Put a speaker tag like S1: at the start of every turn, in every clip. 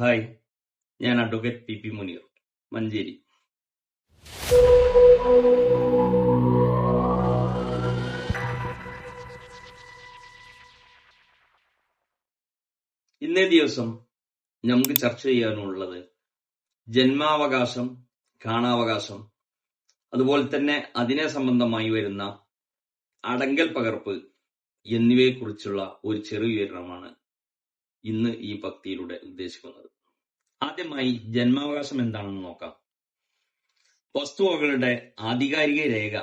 S1: Hi ഞാൻ advocate P P Muneer Manjeri. ഇന്നേ ദിവസം നമുക്ക് ചർച്ച ചെയ്യാനുള്ളത് ജന്മാവകാശം കാണാവകാശം അതുപോലെ തന്നെ അതിനെ സംബന്ധമായി വരുന്ന അടങ്കൽ പകർപ്പ് എന്നിവയെക്കുറിച്ചുള്ള ഒരു ചെറു വിവരണമാണ്. ഇന്ന് ഈ ഭക്തിയിലൂടെ ഉദ്ദേശിക്കുന്നത്. ആദ്യമായി ജന്മാവകാശം എന്താണെന്ന് നോക്കാം. വസ്തുവകകളുടെ ആധികാരിക രേഖ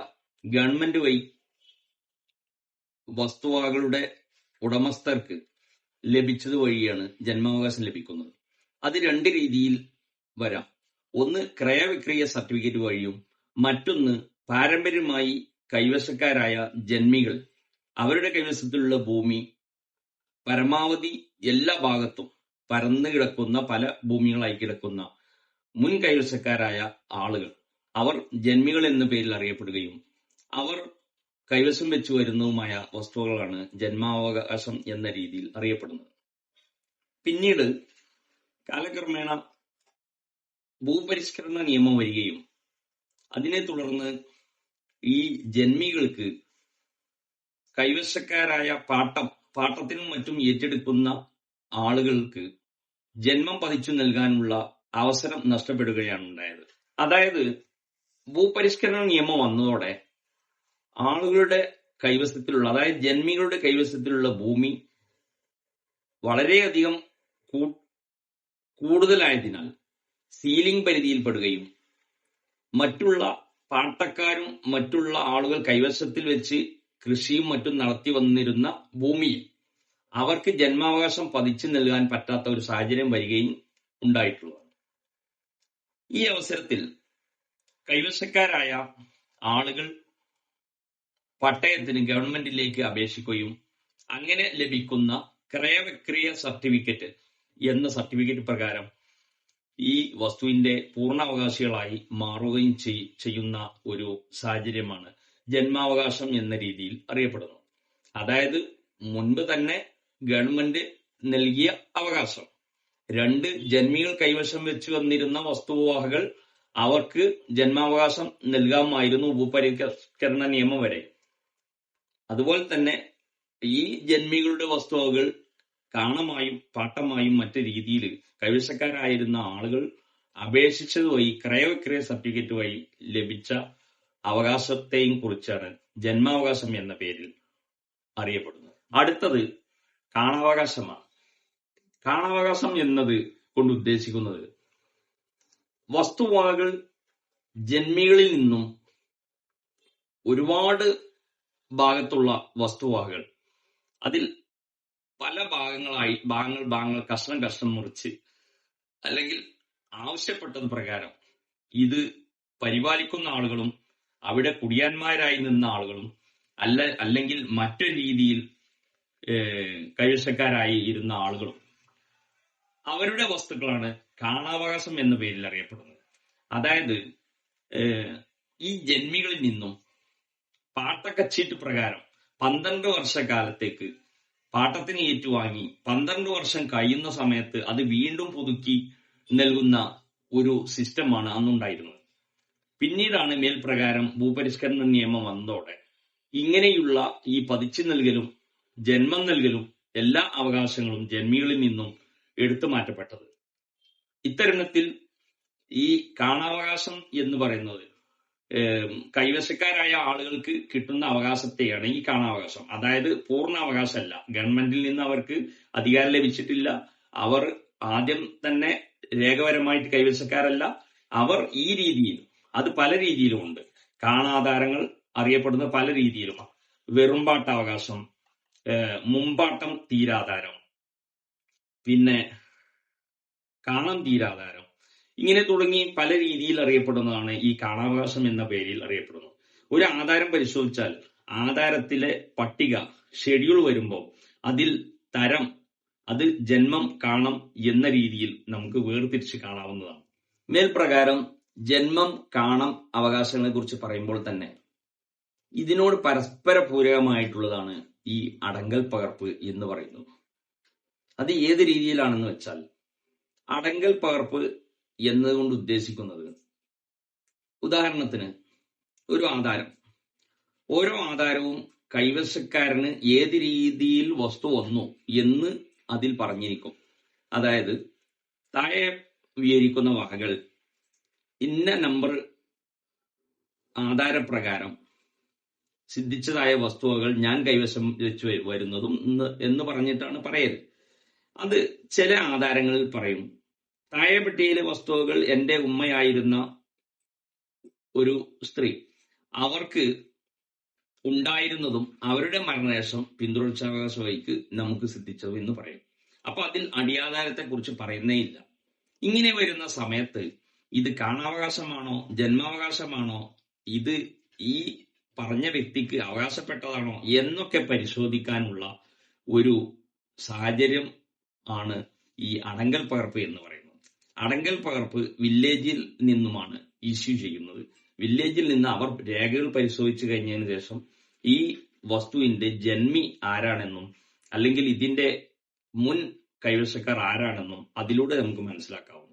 S1: ഗവൺമെന്റ് വഴി വസ്തുവകകളുടെ ഉടമസ്ഥർക്ക് ലഭിച്ചത് വഴിയാണ് ജന്മാവകാശം ലഭിക്കുന്നത്. അത് രണ്ട് രീതിയിൽ വരാം. ഒന്ന് ക്രയവിക്രയ സർട്ടിഫിക്കറ്റ് വഴിയും മറ്റൊന്ന് പാരമ്പര്യമായി കൈവശക്കാരായ ജന്മികൾ അവരുടെ കൈവശത്തിലുള്ള ഭൂമി പരമാവധി എല്ലാ ഭാഗത്തും പരന്നു കിടക്കുന്ന പല ഭൂമികളായി കിടക്കുന്ന മുൻ കൈവശക്കാരായ ആളുകൾ. അവർ ജന്മികൾ എന്ന പേരിൽ അറിയപ്പെടുകയും അവർ കൈവശം വെച്ചു വരുന്നതുമായ വസ്തുക്കളാണ് ജന്മാവകാശം എന്ന രീതിയിൽ അറിയപ്പെടുന്നത്. പിന്നീട് കാലക്രമേണ ഭൂപരിഷ്കരണ നിയമം വരികയും അതിനെ തുടർന്ന് ഈ ജന്മികൾക്ക് കൈവശക്കാരായ പാട്ടം പാട്ടത്തിനും മറ്റും ഏറ്റെടുക്കുന്ന ആളുകൾക്ക് ജന്മം പതിച്ചു നൽകാനുള്ള അവസരം നഷ്ടപ്പെടുകയാണ് ഉണ്ടായത്. അതായത് ഭൂപരിഷ്കരണ നിയമം വന്നതോടെ ആളുകളുടെ കൈവശത്തിലുള്ള അതായത് ജന്മികളുടെ കൈവശത്തിലുള്ള ഭൂമി വളരെയധികം കൂടുതലായതിനാൽ സീലിംഗ് പരിധിയിൽപ്പെടുകയും മറ്റുള്ള പാട്ടക്കാരും മറ്റുള്ള ആളുകൾ കൈവശത്തിൽ വെച്ച് കൃഷിയും മറ്റും നടത്തി വന്നിരുന്ന ഭൂമിയിൽ അവർക്ക് ജന്മാവകാശം പതിച്ചു നൽകാൻ പറ്റാത്ത ഒരു സാഹചര്യം വരികയും ഉണ്ടായിട്ടുള്ളതാണ്. ഈ അവസരത്തിൽ കൈവശക്കാരായ ആളുകൾ പട്ടയത്തിന് ഗവൺമെന്റിലേക്ക് അപേക്ഷിക്കുകയും അങ്ങനെ ലഭിക്കുന്ന ക്രയവിക്രയ സർട്ടിഫിക്കറ്റ് എന്ന സർട്ടിഫിക്കറ്റ് പ്രകാരം ഈ വസ്തുവിന്റെ പൂർണാവകാശികളായി മാറുകയും ചെയ്യുന്ന ഒരു സാഹചര്യമാണ് ജന്മാവകാശം എന്ന രീതിയിൽ അറിയപ്പെടുന്നു. അതായത് മുൻപ് തന്നെ ഗവൺമെന്റ് നൽകിയ അവകാശം. രണ്ട് ജന്മികൾ കൈവശം വെച്ച് വന്നിരുന്ന വസ്തുവാഹകൾ അവർക്ക് ജന്മാവകാശം നൽകാമായിരുന്നു ഉപപരിഷ്കരണ നിയമം വരെ. അതുപോലെ തന്നെ ഈ ജന്മികളുടെ വസ്തുവകൾ കാണമായും പാട്ടമായും മറ്റു രീതിയിൽ കൈവശക്കാരായിരുന്ന ആളുകൾ അപേക്ഷിച്ചത് വഴി ക്രയവിക്രയ സർട്ടിഫിക്കറ്റ് വഴി ലഭിച്ച അവകാശത്തെയും കുറിച്ചാണ് ജന്മാവകാശം എന്ന പേരിൽ അറിയപ്പെടുന്നത്. അടുത്തത് കാണാവകാശമാണ്. കാണാവകാശം എന്നത് കൊണ്ട് ഉദ്ദേശിക്കുന്നത് വസ്തുവകകൾ ജന്മികളിൽ നിന്നും ഒരുപാട് ഭാഗത്തുള്ള വസ്തുവകകൾ അതിൽ പല ഭാഗങ്ങളായി ഭാഗങ്ങൾ ഭാഗങ്ങൾ കഷ്ണം കഷ്ണം മുറിച്ച് അല്ലെങ്കിൽ ആവശ്യപ്പെട്ടത് പ്രകാരം ഇത് പരിപാലിക്കുന്ന ആളുകളും അവിടെ കുടിയാന്മാരായി നിന്ന ആളുകളും അല്ല അല്ലെങ്കിൽ മറ്റൊരു രീതിയിൽ കഴിശക്കാരായി ഇരുന്ന ആളുകളും അവരുടെ വസ്തുക്കളാണ് കാണാവകാശം എന്ന പേരിൽ അറിയപ്പെടുന്നത്. അതായത് ഈ ജന്മികളിൽ നിന്നും പാട്ടക്കച്ചീട്ട് പ്രകാരം പന്ത്രണ്ട് വർഷക്കാലത്തേക്ക് പാട്ടത്തിന് ഏറ്റുവാങ്ങി പന്ത്രണ്ട് വർഷം കഴിയുന്ന സമയത്ത് അത് വീണ്ടും പുതുക്കി നൽകുന്ന ഒരു സിസ്റ്റമാണ് അന്നുണ്ടായിരുന്നത്. പിന്നീടാണ് മേൽപ്രകാരം ഭൂപരിഷ്കരണ നിയമം വന്നതോടെ ഇങ്ങനെയുള്ള ഈ പതിച്ചു നൽകലും ജന്മം നൽകലും എല്ലാ അവകാശങ്ങളും ജന്മികളിൽ നിന്നും എടുത്തു മാറ്റപ്പെട്ടത്. ഇത്തരുണത്തിൽ ഈ കാണാവകാശം എന്ന് പറയുന്നത് കൈവശക്കാരായ ആളുകൾക്ക് കിട്ടുന്ന അവകാശത്തെയാണ് ഈ കാണാവകാശം. അതായത് പൂർണ അവകാശമല്ല ഗവൺമെന്റിൽ നിന്ന് അവർക്ക് അധികാരം ലഭിച്ചിട്ടില്ല. അവർ ആദ്യം തന്നെ രേഖപരമായിട്ട് കൈവശക്കാരല്ല. അവർ ഈ രീതിയിൽ അത് പല രീതിയിലുമുണ്ട് കാണാധാരങ്ങൾ അറിയപ്പെടുന്ന പല രീതിയിലുമാണ് വെറുമ്പാട്ട അവകാശം മുമ്പാട്ടം തീരാധാരം പിന്നെ കാണാൻ തീരാധാരം ഇങ്ങനെ തുടങ്ങി പല രീതിയിൽ അറിയപ്പെടുന്നതാണ് ഈ കാണാവകാശം എന്ന പേരിൽ അറിയപ്പെടുന്നത്. ഒരു ആധാരം പരിശോധിച്ചാൽ ആധാരത്തിലെ പട്ടിക ഷെഡ്യൂൾ വരുമ്പോൾ അതിൽ തരം അത് ജന്മം കാണം എന്ന രീതിയിൽ നമുക്ക് വേർതിരിച്ച് കാണാവുന്നതാണ്. മേൽപ്രകാരം ജന്മം കാണം അവകാശങ്ങളെ കുറിച്ച് പറയുമ്പോൾ തന്നെ ഇതിനോട് പരസ്പര പൂരകമായിട്ടുള്ളതാണ് ഈ അടങ്കൽ പകർപ്പ് എന്ന് പറയുന്നത്. അത് ഏത് രീതിയിലാണെന്ന് വെച്ചാൽ അടങ്കൽ പകർപ്പ് എന്നതുകൊണ്ട് ഉദ്ദേശിക്കുന്നത് ഉദാഹരണത്തിന് ഒരു ആധാരം. ഓരോ ആധാരവും കൈവശക്കാരന് ഏത് രീതിയിൽ വസ്തു വന്നു എന്ന് അതിൽ പറഞ്ഞിരിക്കും. അതായത് താഴെ വിവരിക്കുന്ന വകകൾ ഇന്ന നമ്പർ ആധാരപ്രകാരം സിദ്ധിച്ചതായ വസ്തുവകൾ ഞാൻ കൈവശം വെച്ച് വരുന്നതും എന്ന് പറഞ്ഞിട്ടാണ് പറയൽ. അത് ചില ആധാരങ്ങളിൽ പറയും. താഴെ പെട്ടിയിലെ വസ്തുവകൾ എന്റെ ഉമ്മയായിരുന്ന ഒരു സ്ത്രീ. അവർക്ക് ഉണ്ടായിരുന്നതും അവരുടെ മരണശേഷം പിന്തുടർച്ചാവകാശ നമുക്ക് സിദ്ധിച്ചതും എന്ന് പറയും. അപ്പൊ അതിൽ അടിയാധാരത്തെ കുറിച്ച് പറയുന്നേ ഇല്ല. ഇങ്ങനെ വരുന്ന സമയത്ത് ഇത് കാണാവകാശമാണോ? ജന്മാവകാശമാണോ? ഇത് ഈ പറഞ്ഞ വ്യക്തിക്ക് അവകാശപ്പെട്ടതാണോ? എന്നൊക്കെ പരിശോധിക്കാനുള്ള ഒരു സാഹചര്യം ആണ് ഈ അടങ്കൽ പകർപ്പ് എന്ന് പറയുന്നത്. അടങ്കൽ പകർപ്പ് വില്ലേജിൽ നിന്നുമാണ് ഇഷ്യൂ ചെയ്യുന്നത്. വില്ലേജിൽ നിന്ന് അവർ രേഖകൾ പരിശോധിച്ചു കഴിഞ്ഞതിന് ശേഷം ഈ വസ്തുവിന്റെ ജന്മി ആരാണെന്നും അല്ലെങ്കിൽ ഇതിന്റെ മുൻ കൈവശക്കാർ ആരാണെന്നും അതിലൂടെ നമുക്ക് മനസ്സിലാക്കാവുന്നതാണ്.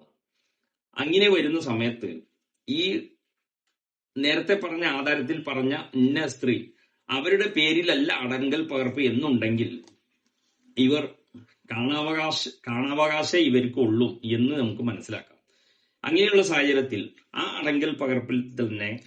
S1: അങ്ങനെ വരുന്ന സമയത്ത് ഈ നേരത്തെ പറഞ്ഞ ആധാരത്തിൽ പറഞ്ഞ ഇന്ന സ്ത്രീ അവരുടെ പേരിലല്ല അടങ്കൽ പകർപ്പ് എന്നുണ്ടെങ്കിൽ ഇവർ കാണാവകാശ കാണാവകാശ ഇവർക്കുള്ളൂ എന്ന് നമുക്ക് മനസ്സിലാക്കാം. അങ്ങനെയുള്ള സാഹചര്യത്തിൽ ആ അടങ്കൽ പകർപ്പിൽ തന്നെ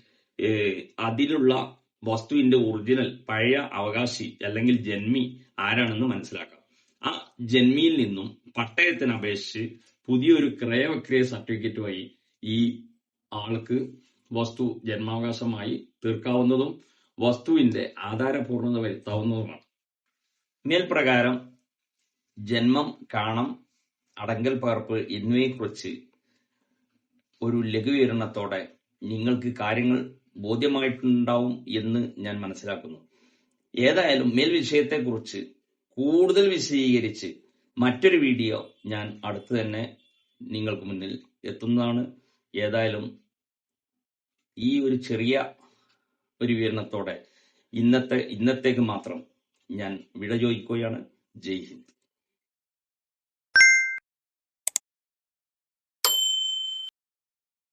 S1: അതിലുള്ള വസ്തുവിന്റെ ഒറിജിനൽ പഴയ അവകാശി അല്ലെങ്കിൽ ജന്മി ആരാണെന്ന് മനസ്സിലാക്കാം. ആ ജന്മിയിൽ നിന്നും പട്ടയത്തിന് അപേക്ഷിച്ച് പുതിയൊരു ക്രയവിക്രയ സർട്ടിഫിക്കറ്റ് വഴി ഈ ആൾക്ക് വസ്തു ജന്മാവകാശമായി തീർക്കാവുന്നതും വസ്തുവിന്റെ ആധാരപൂർണത വരുത്താവുന്നതുമാണ്. മേൽപ്രകാരം ജന്മം കാണം അടങ്കൽ പകർപ്പ് എന്നിവയെക്കുറിച്ച് ഒരു ലഘുവിവരണത്തോടെ നിങ്ങൾക്ക് കാര്യങ്ങൾ ബോധ്യമായിട്ടുണ്ടാവും എന്ന് ഞാൻ മനസ്സിലാക്കുന്നു. ഏതായാലും മേൽ വിഷയത്തെക്കുറിച്ച് കൂടുതൽ വിശദീകരിച്ച് മറ്റൊരു വീഡിയോ ഞാൻ അടുത്ത് തന്നെ നിങ്ങൾക്ക് മുന്നിൽ എത്തുന്നതാണ്. ഏതായാലും ഈ ഒരു ചെറിയ ഒരു വിവരണത്തോടെ ഇന്നത്തെ ഇന്നത്തേക്ക് മാത്രം ഞാൻ വിട ചോദിക്കുകയാണ്. ജയ് ഹിന്ദ്.